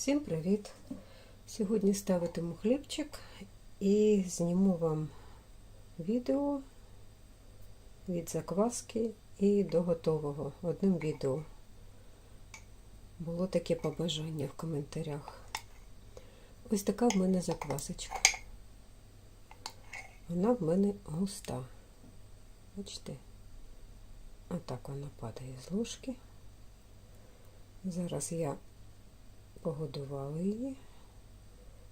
Всім привіт! Сьогодні ставитиму хлібчик і зніму вам відео від закваски і до готового одним відео. Було таке побажання в коментарях. Ось така в мене заквасочка. Вона в мене густа. Бачите? Отак вона падає з ложки. Зараз я погодувала її.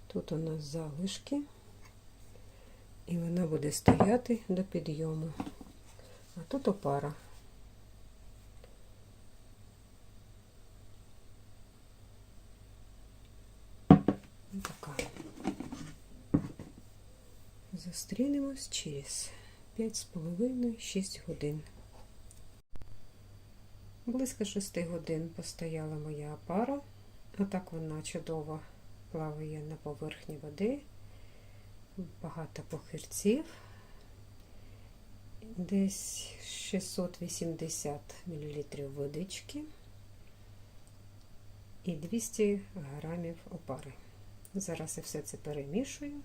Тут у нас залишки, і вона буде стояти до підйому. А тут опара. Така. Зустрінемось через 5,5-6 годин. Близько 6 годин постояла моя опара. Отак вона чудово плаває на поверхні води. Багато похирців. Десь 680 мл водички і 200 грамів опари. Зараз я все це перемішую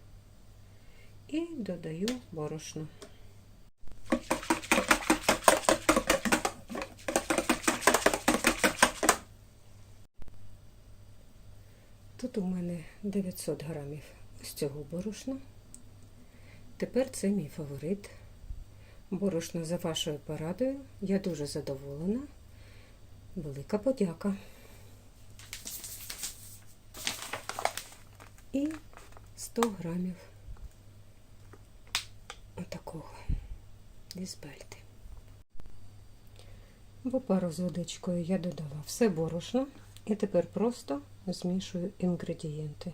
і додаю борошно. Тут у мене 900 грамів ось цього борошна. Тепер це мій фаворит. Борошно за вашою порадою. Я дуже задоволена. Велика подяка. І 100 грамів отакого дізбельти. В опару з водичкою я додала все борошно. І тепер просто змішую інгредієнти.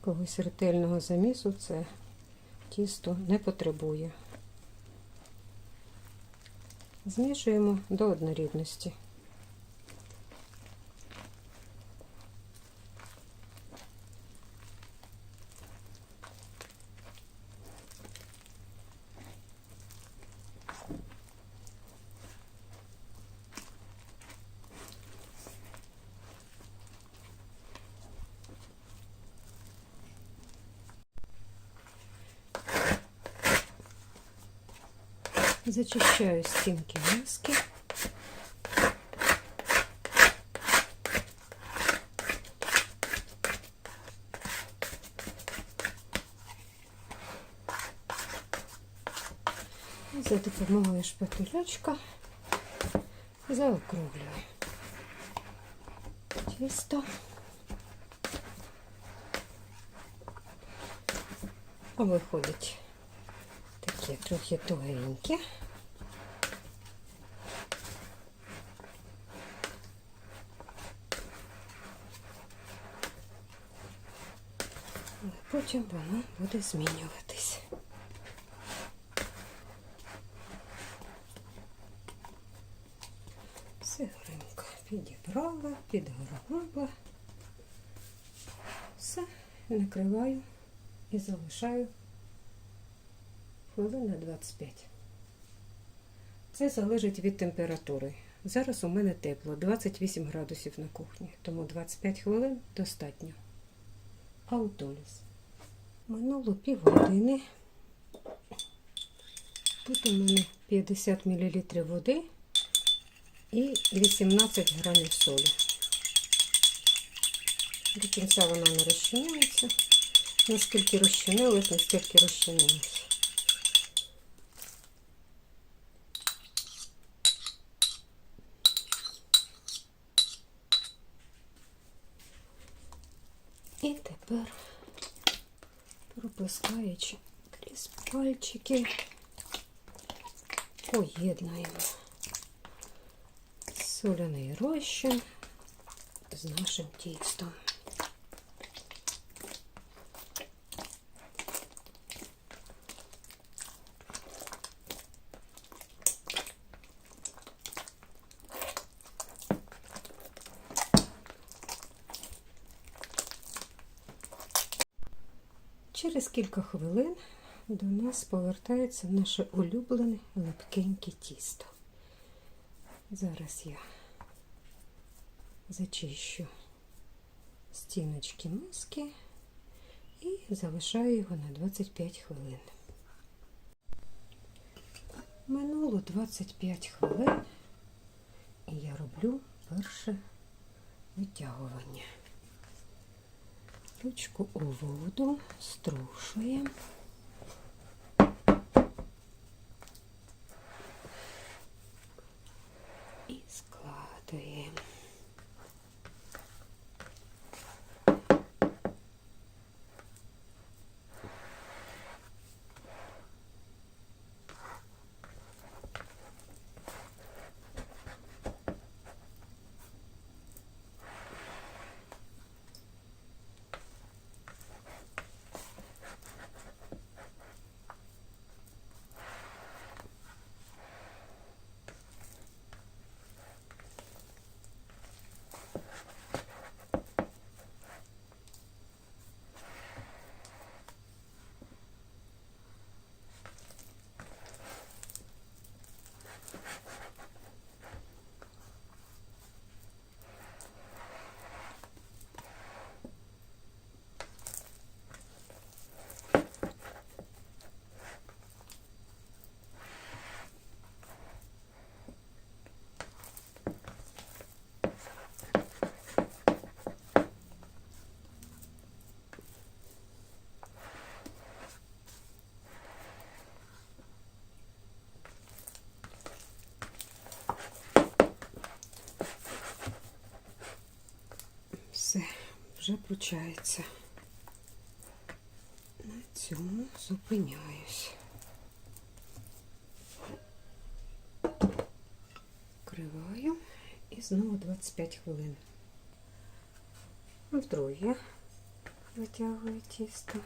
Когось ретельного замісу це тісто не потребує. Змішуємо до однорідності. Зачищаю стінки миски. За допомогою шпателячка заокруглюю тісто. Виходить такі трохи тугенькі. Потім воно буде змінюватись. Сигренько підібрала, підгорнула. Все, накриваю і залишаю хвилин на 25. Це залежить від температури. Зараз у мене тепло, 28 градусів на кухні, тому 25 хвилин достатньо. Аутоліс. Минуло півгодини. Тут у мене 50 мл води і 18 грамів солі. До кінця вона не розчиняється. Наскільки розчинилась, наскільки розчинилась. І тепер пропускаючи крізь пальчики, поєднуємо соляний розчин з нашим тістом. Через кілька хвилин до нас повертається наше улюблене липкеньке тісто. Зараз я зачищу стіночки миски і залишаю його на 25 хвилин. Минуло 25 хвилин, і я роблю перше витягування. Ручку у воду струшуємо. І складуємо. Все, вже включається. На цьому зупиняюсь. Вкриваю і знову 25 хвилин. Вдруге витягую тісто.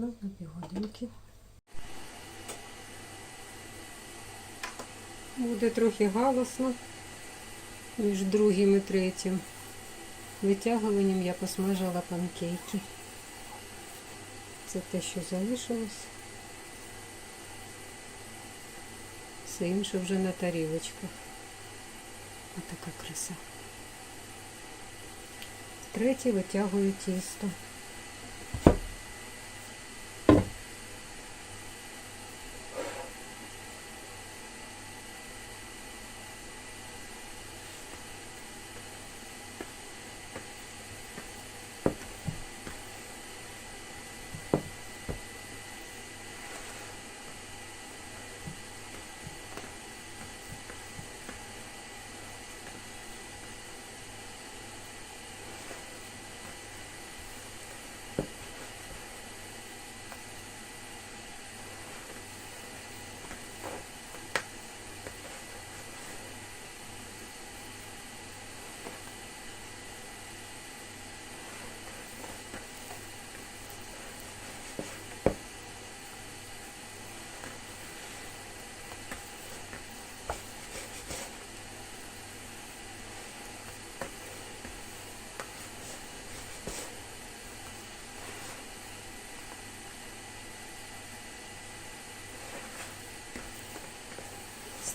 І на півгодинки. Буде трохи галосно між другим і третім. Витягуванням я посмажила панкейки. Це те, що залишилось. Все інше вже на тарілочках. Отака краса. Третє витягую тісто.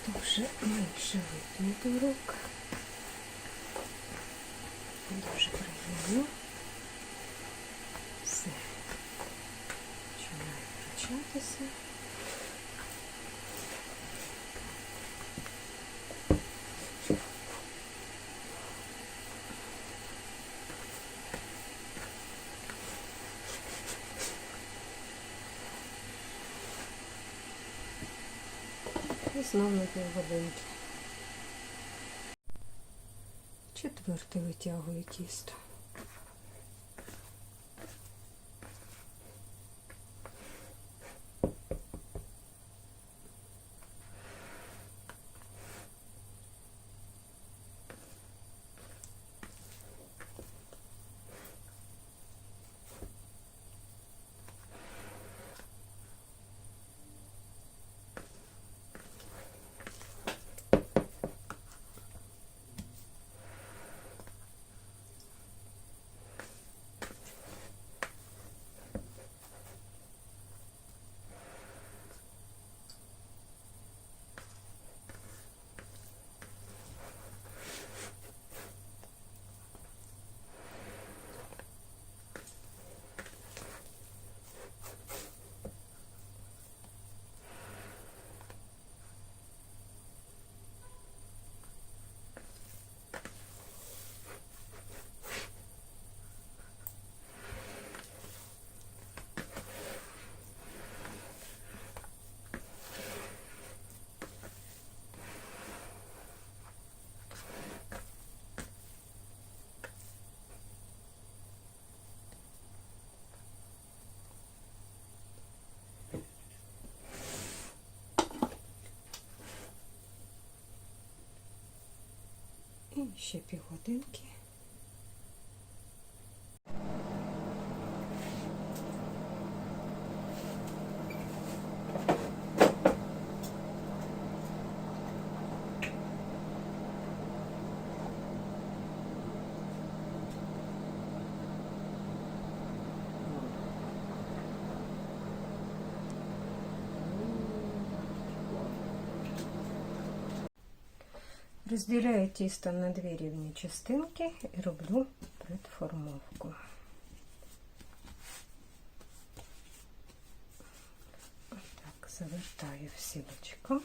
Тісто вже менше видно рук. Дуже приємно. Все. Починаю вручатися. І Четвертий витягую тісто. Ще півгодинки. Розділяю тісто на дві рівні частинки і роблю предформовку. Так, завертаю в.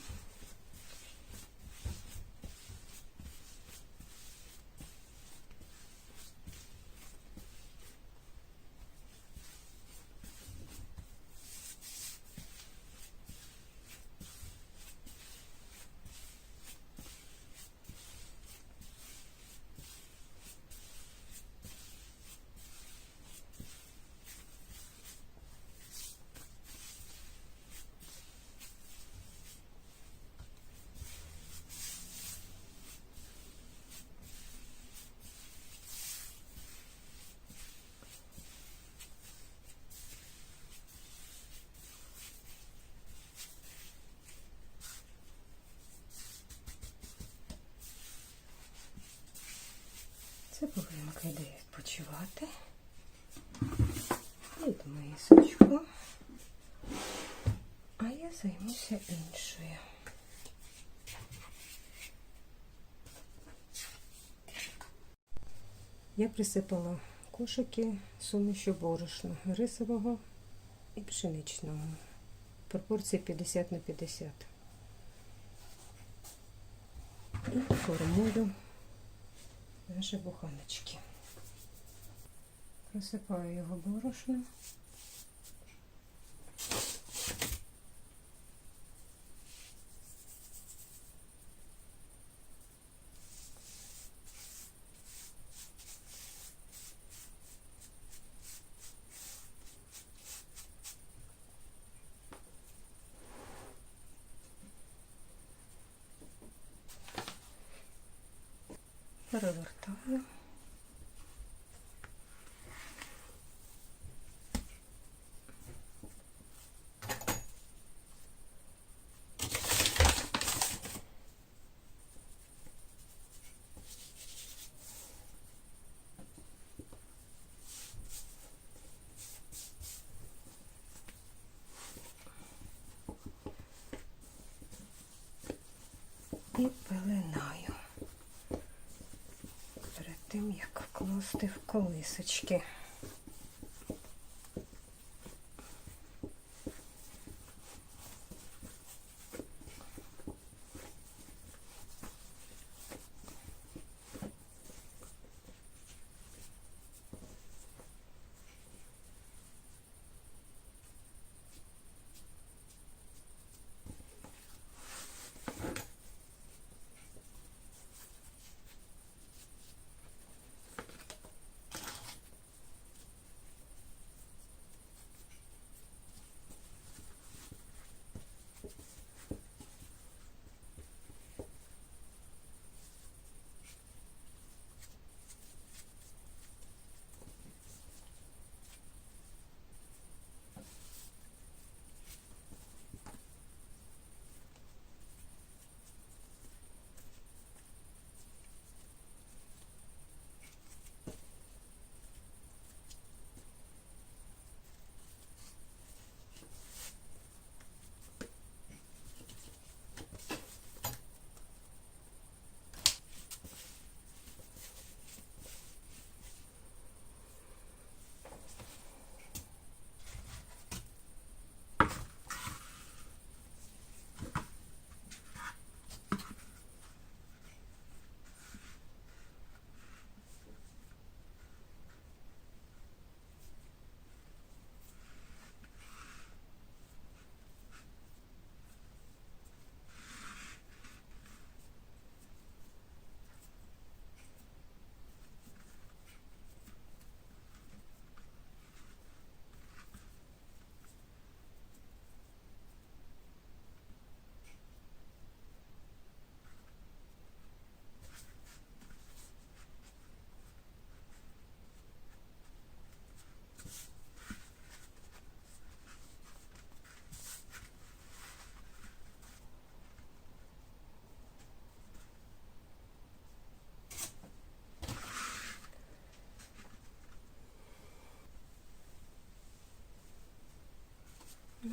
Це половинка йде відпочивати. Вийду мисочку. А я займуся іншою. Я присипала кошики сумішю борошна рисового і пшеничного. Пропорції 50 на 50. І формую наші буханочки. Просипаю його борошном. Як в колисочки.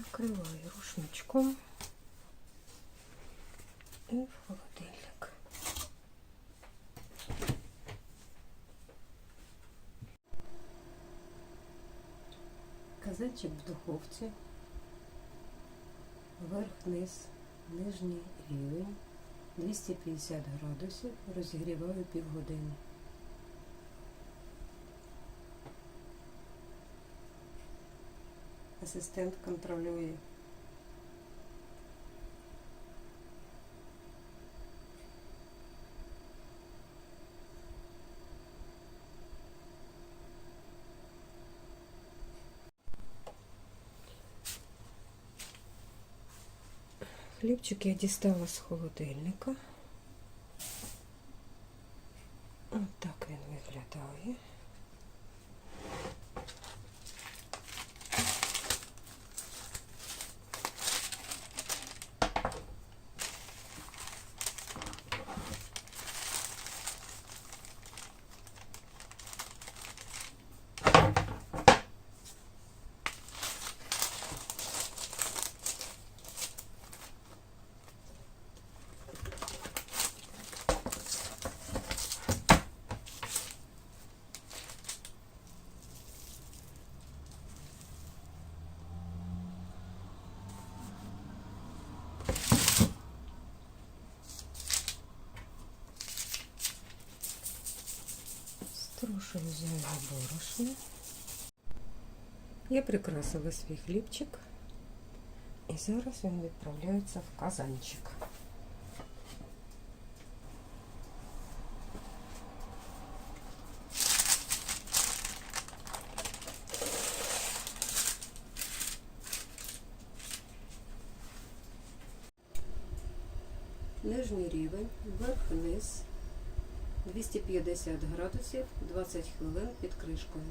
Накриваю рушничком і в холодильник. Казанчик в духовці. Верх-низ, нижній рівень, 250 градусів, розігріваю півгодини. Асистент контролює. Хлібчик я дістала з холодильника. Ось так він виглядає. Струшую зайве борошно. Я прикрасила свій хлібчик. І зараз він відправляється в казанчик. Нижній рівень, вверх-вниз, 250 градусів, 20 хвилин під кришкою.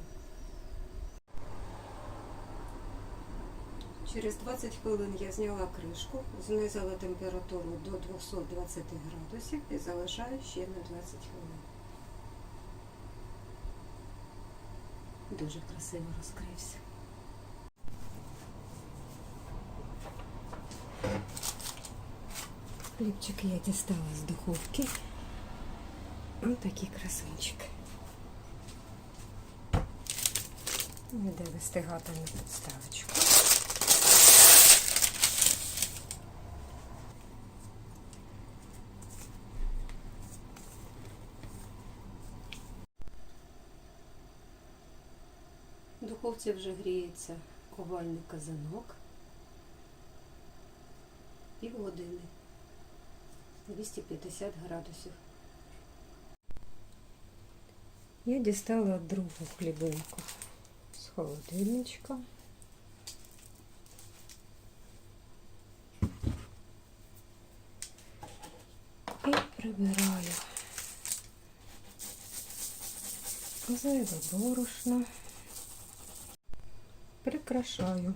Через 20 хвилин я зняла кришку, знизила температуру до 220 градусів і залишаю ще на 20 хвилин. Дуже красиво розкрився. Хлібчики я дістала з духовки. Ось такий красунчик. Іде вистигати на підставочку. В духовці вже гріється овальний казанок. Півгодини. 250 градусів. Я дістала другу хлібинку з холодильничка. І прибираю зайве борошно. Прикрашаю.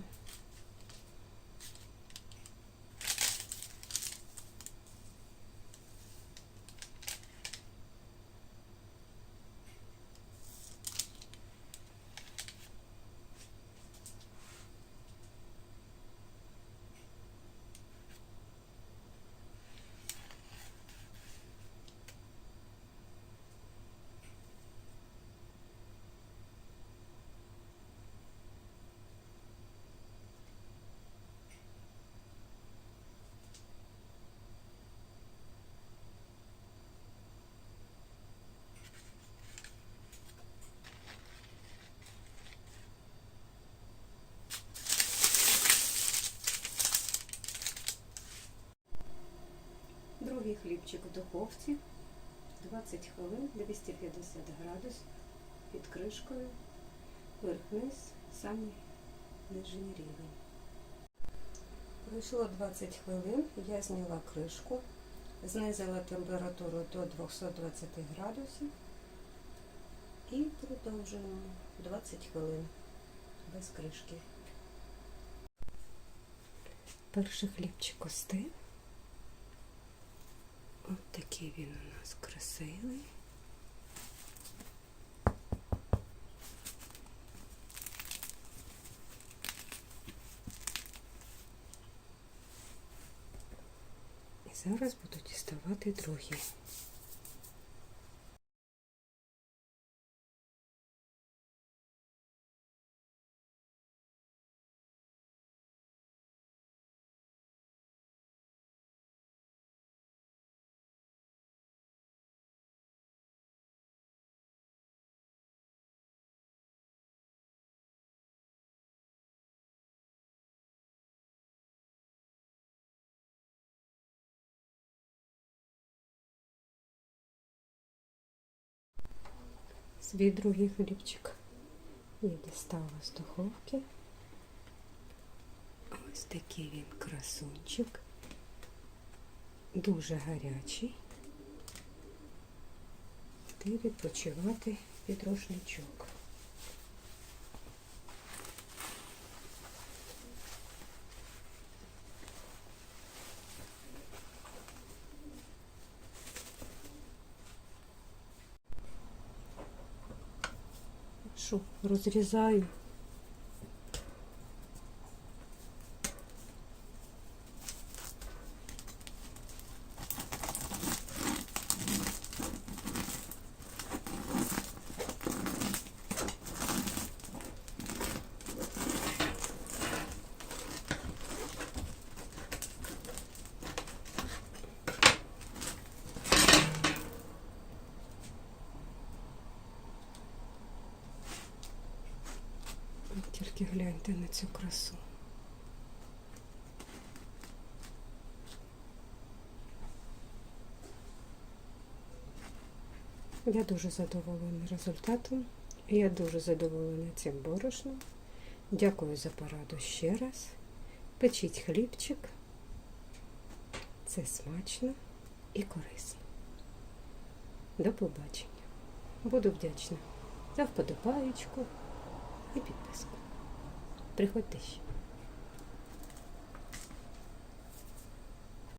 Другий хлібчик в духовці. 20 хвилин, 250 градусів під кришкою. Верх-низ, самий нижній рівень. Пройшло 20 хвилин, я зняла кришку, знизила температуру до 220 градусів і продовжуємо 20 хвилин без кришки. Перший хлібчик остив. От такий він у нас красивий. І зараз буду діставати другий. Свій другий хлібчик я дістала з духовки. Ось такий він красунчик. Дуже гарячий. Ти відпочивати під рушничок. Що, розрізаю. Гляньте на цю красу. Я дуже задоволена результатом. Я дуже задоволена цим борошном. Дякую за пораду ще раз. Печіть хлібчик. Це смачно і корисно. До побачення. Буду вдячна за вподобаєчку і підписку. Приходьте ще.